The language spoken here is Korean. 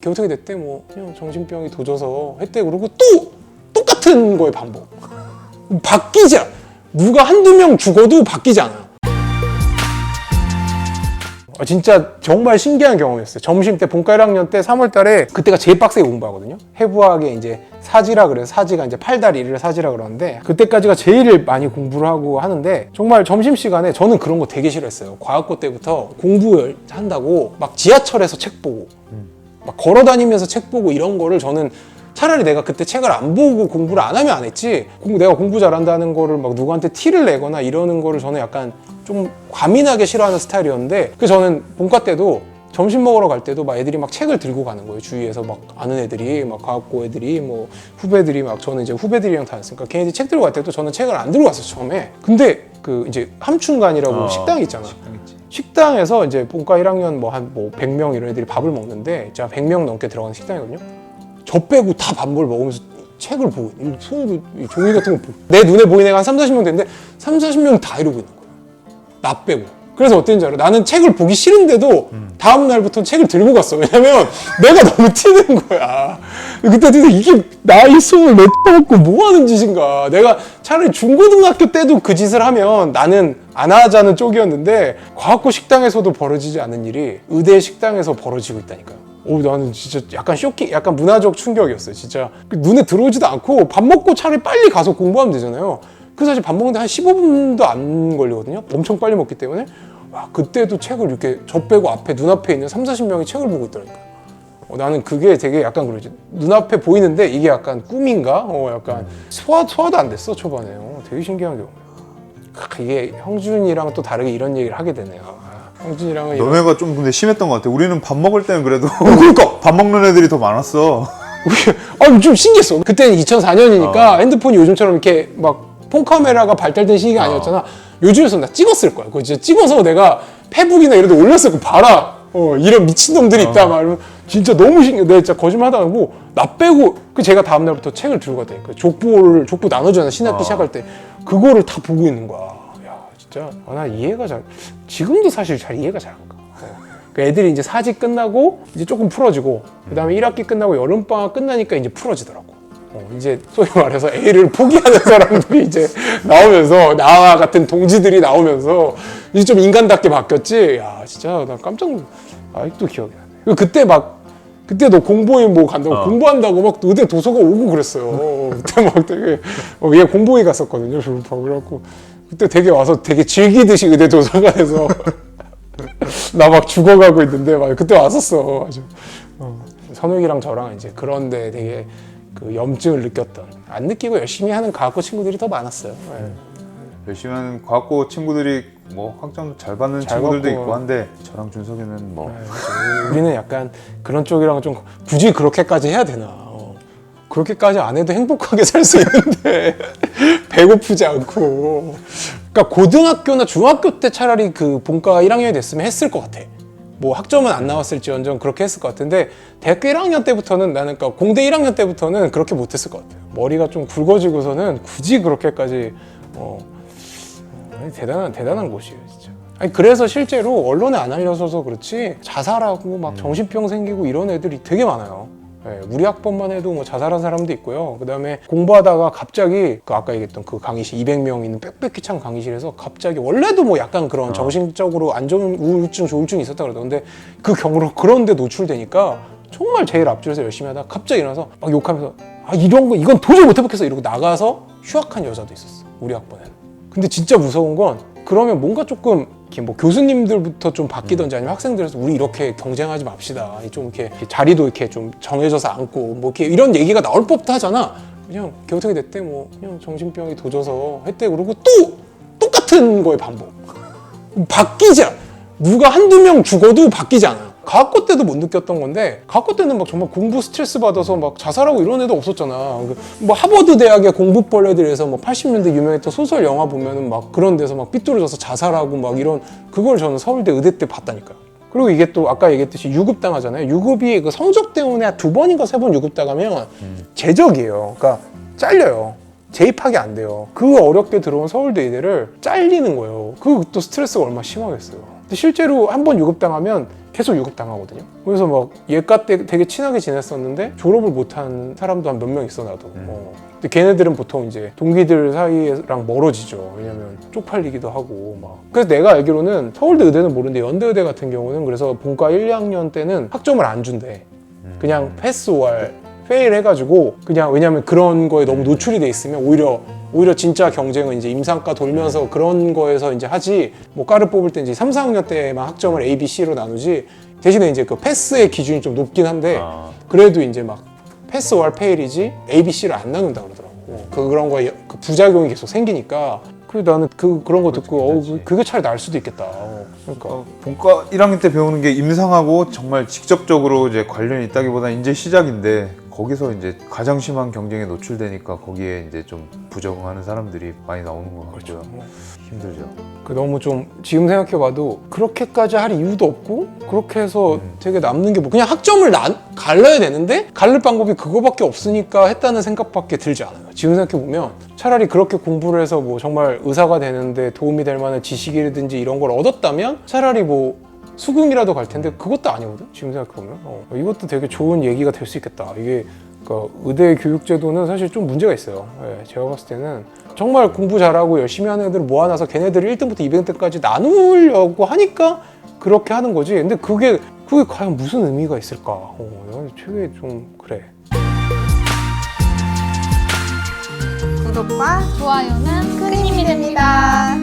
교통이 됐대 뭐. 그냥 정신병이 도져서 했대. 그러고 또 똑같은 거에 반복. 바뀌지 않아 누가 한두 명 죽어도 바뀌지 않아요. 아, 진짜 정말 신기한 경험이었어요. 점심 때 본과 1학년 때 3월 달에 그때가 제일 빡세게 공부하거든요. 해부학의 이제 사지라 그래서 사지가 이제 팔다리를 사지라 그러는데 그때까지가 제일 많이 공부를 하고 하는데 정말 점심시간에 저는 그런 거 되게 싫어했어요. 과학고 때부터 공부한다고 막 지하철에서 책 보고 막 걸어 다니면서 책 보고 이런 거를 저는 차라리 내가 그때 책을 안 보고 공부를 안 하면 안 했지. 공부 내가 공부 잘한다는 거를 막 누구한테 티를 내거나 이러는 거를 저는 약간 좀 과민하게 싫어하는 스타일이었는데 그 저는 본과 때도 점심 먹으러 갈 때도 막 애들이 막 책을 들고 가는 거예요. 주위에서 막 아는 애들이 막 과학고 애들이 뭐 후배들이 막 저는 이제 후배들이랑 다녔으니까 걔네들이 책 들고 갈 때도 저는 책을 안 들고 갔어요 처음에. 근데 그 이제 함춘관이라고 어, 식당이 있잖아. 식당 있지. 식당에서 이제 본과 1학년 뭐 한 뭐 100명 이런 애들이 밥을 먹는데 제가 100명 넘게 들어가는 식당이거든요. 저 빼고 다 밥을 먹으면서 책을 보고. 손으로 이 종이 같은 거 보고 내 눈에 보이는 애가 한 3, 40명 되는데 3, 40명이 다 이러고 있는 거예요. 나 빼고. 그래서 어땠는지 알아? 나는 책을 보기 싫은데도 다음 날부터 책을 들고 갔어. 왜냐면 내가 너무 튀는 거야. 그때 진짜 이게 나이 스물 몇 먹고 뭐 하는 짓인가. 내가 차라리 중고등학교 때도 그 짓을 하면 나는 안 하자는 쪽이었는데 과학고 식당에서도 벌어지지 않는 일이 의대 식당에서 벌어지고 있다니까요. 오, 나는 진짜 약간 쇼킹, 약간 문화적 충격이었어요. 진짜 그 눈에 들어오지도 않고 밥 먹고 차라리 빨리 가서 공부하면 되잖아요. 그 사실 밥 먹는데 한 15분도 안 걸리거든요. 엄청 빨리 먹기 때문에. 와, 그때도 책을 이렇게 저 빼고 앞에 눈앞에 있는 3, 40명이 책을 보고 있더라니까. 어, 나는 그게 되게 약간 그러지. 눈앞에 보이는데 이게 약간 꿈인가? 어, 약간 소화, 소화도 안 됐어, 초반에. 어, 되게 신기한 경우야. 크, 이게 형준이랑 또 다르게 이런 얘기를 하게 되네요. 아, 형준이랑은 이런- 너네가 좀 근데 심했던 것 같아. 우리는 밥 먹을 때는 그래도 그러니까! 밥 먹는 애들이 더 많았어. 아, 좀 신기했어. 그때는 2004년이니까 어. 핸드폰이 요즘처럼 이렇게 막 폰 카메라가 발달된 시기가 아니었잖아. 요즘에서 나 찍었을 거야. 그거 진짜 찍어서 내가 페북이나 이런 데 올렸을 거 봐라. 어, 이런 미친놈들이 있다. 막 이러면 진짜 너무 신기해. 내가 진짜 거짓말 하다 하고 나 빼고 그 제가 다음 날부터 책을 들고 갔다니까. 족보를, 족보 나눠주잖아. 신학기 어. 시작할 때. 그거를 다 보고 있는 거야. 야, 진짜. 아, 나 이해가 잘, 지금도 사실 잘 이해가 잘 안 가. 그 애들이 이제 사지 끝나고 이제 조금 풀어지고 그다음에 1학기 끝나고 여름 방학 끝나니까 이제 풀어지더라고. 어, 이제 소위 말해서 A를 포기하는 사람들이 이제 나오면서 나와 같은 동지들이 나오면서 이제 좀 인간답게 바뀌었지. 야 진짜 나 깜짝 놀- 아직도 기억이 나네. 그 그때 막 그때 너 공보회 뭐 간다고 어. 공부한다고 막 의대 도서관 오고 그랬어요. 그때 막 되게 어, 얘 공보회 갔었거든요 졸업하고 그래갖고 그때 되게 와서 되게 즐기듯이 의대 도서관에서 나 막 죽어가고 있는데 막 그때 왔었어 아주 어. 선욱이랑 저랑 이제 그런데 되게 그 염증을 느꼈던 안 느끼고 열심히 하는 과학고 친구들이 더 많았어요 예. 열심히 하는 과학고 친구들이 뭐 학점도 잘 받는 잘 친구들도 받고. 있고 한데 저랑 준석이는 뭐 우리는 약간 그런 쪽이랑 좀 굳이 그렇게까지 해야 되나 어. 그렇게까지 안 해도 행복하게 살 수 있는데 배고프지 않고 그러니까 고등학교나 중학교 때 차라리 그 본과 1학년이 됐으면 했을 것 같아 뭐 학점은 안 나왔을지언정 그렇게 했을 것 같은데 대학교 1학년 때부터는 나는 그러니까 공대 1학년 때부터는 그렇게 못했을 것 같아요 머리가 좀 굵어지고서는 굳이 그렇게까지 어, 아니, 대단한 대단한 곳이에요 진짜. 아니 그래서 실제로 언론에 안 알려져서 그렇지 자살하고 막 정신병 생기고 이런 애들이 되게 많아요. 예, 우리 학번만 해도 뭐 자살한 사람도 있고요. 그 다음에 공부하다가 갑자기 그 아까 얘기했던 그 강의실 200명 있는 빽빽히 찬 강의실에서 갑자기 원래도 뭐 약간 그런 정신적으로 안 좋은 우울증, 조울증이 있었다 그러던데 그 경우로 그런데 노출되니까 정말 제일 앞줄에서 열심히 하다가 갑자기 일어나서 막 욕하면서 아 이런 거 이건 도저히 못 해먹겠어 이러고 나가서 휴학한 여자도 있었어 우리 학번에는. 근데 진짜 무서운 건 그러면 뭔가 조금 이렇게 뭐 교수님들부터 좀 바뀌던지 아니면 학생들에서 우리 이렇게 경쟁하지 맙시다. 좀 이렇게, 자리도 이렇게 좀 정해져서 앉고 뭐 이렇게 이런 얘기가 나올 법도 하잖아. 그냥 교통이 됐대 뭐 그냥 정신병이 도져서 했대 그러고 또 똑같은 거에 반복. 바뀌지 않아. 누가 한두 명 죽어도 바뀌지 않아 요. 과학고 때도 못 느꼈던 건데 과학고 때는 막 정말 공부 스트레스 받아서 막 자살하고 이런 애도 없었잖아. 그뭐 하버드 대학의 공부 벌레들에서 뭐 80년대 유명했던 소설 영화 보면은 막 그런 데서 막 삐뚤어져서 자살하고 막 이런 그걸 저는 서울대 의대 때 봤다니까요. 그리고 이게 또 아까 얘기했듯이 유급 당하잖아요. 유급이 그 성적 때문에 두 번인가 세 번 유급 당하면 제적이에요. 그러니까 잘려요. 재입학이 안 돼요. 그 어렵게 들어온 서울대 의대를 잘리는 거예요. 그 또 스트레스가 얼마나 심하겠어요. 근데 실제로 한 번 유급 당하면 계속 유급당하거든요. 그래서 막 얘과 때 되게 친하게 지냈었는데 졸업을 못한 사람도 한 몇 명 있어 나도. 음. 어. 근데 걔네들은 보통 이제 동기들 사이랑 멀어지죠. 왜냐면 쪽팔리기도 하고 막. 그래서 내가 알기로는 서울대 의대는 모르는데 연대 의대 같은 경우는 그래서 본과 1, 2학년 때는 학점을 안 준대. 그냥 패스 월 페일 해가지고 그냥 왜냐면 그런 거에 너무 노출이 돼 있으면 오히려 오히려 진짜 경쟁은 이제 임상과 돌면서 그런 거에서 이제 하지 뭐 과를 뽑을 때 이제 3, 4학년 때만 학점을 A, B, C로 나누지 대신에 이제 그 패스의 기준이 좀 높긴 한데 아. 그래도 이제 막 패스 월 페일이지 A, B, C를 안 나눈다 그러더라고. 그 그런 거에 그 부작용이 계속 생기니까 그래 나는 그 그런 거 듣고 어. 그- 그게 차라리 나을 수도 있겠다. 어, 그러니까 어, 본과 1학년 때 배우는 게 임상하고 정말 직접적으로 이제 관련이 있다기보다 이제 시작인데 거기서 이제 가장 심한 경쟁에 노출되니까 거기에 이제 좀 부적응하는 사람들이 많이 나오는 것 같고요. 힘들죠. 그 너무 좀 지금 생각해봐도 그렇게까지 할 이유도 없고 그렇게 해서 음. 되게 남는 게 뭐 그냥 학점을 나, 갈라야 되는데 갈릴 방법이 그거밖에 없으니까 했다는 생각밖에 들지 않아요. 지금 생각해보면 차라리 그렇게 공부를 해서 뭐 정말 의사가 되는데 도움이 될 만한 지식이라든지 이런 걸 얻었다면 차라리 뭐 수긍이라도 갈 텐데 그것도 아니거든. 지금 생각해보면 어, 이것도 되게 좋은 얘기가 될 수 있겠다. 이게 그러니까 의대 교육 제도는 사실 좀 문제가 있어요. 예, 제가 봤을 때는 정말 공부 잘하고 열심히 하는 애들을 모아놔서 걔네들을 1등부터 200등까지 나누려고 하니까 그렇게 하는 거지. 근데 그게 그게 과연 무슨 의미가 있을까? 어, 나는 되게 좀 그래. 구독과 좋아요는 큰 힘이 됩니다.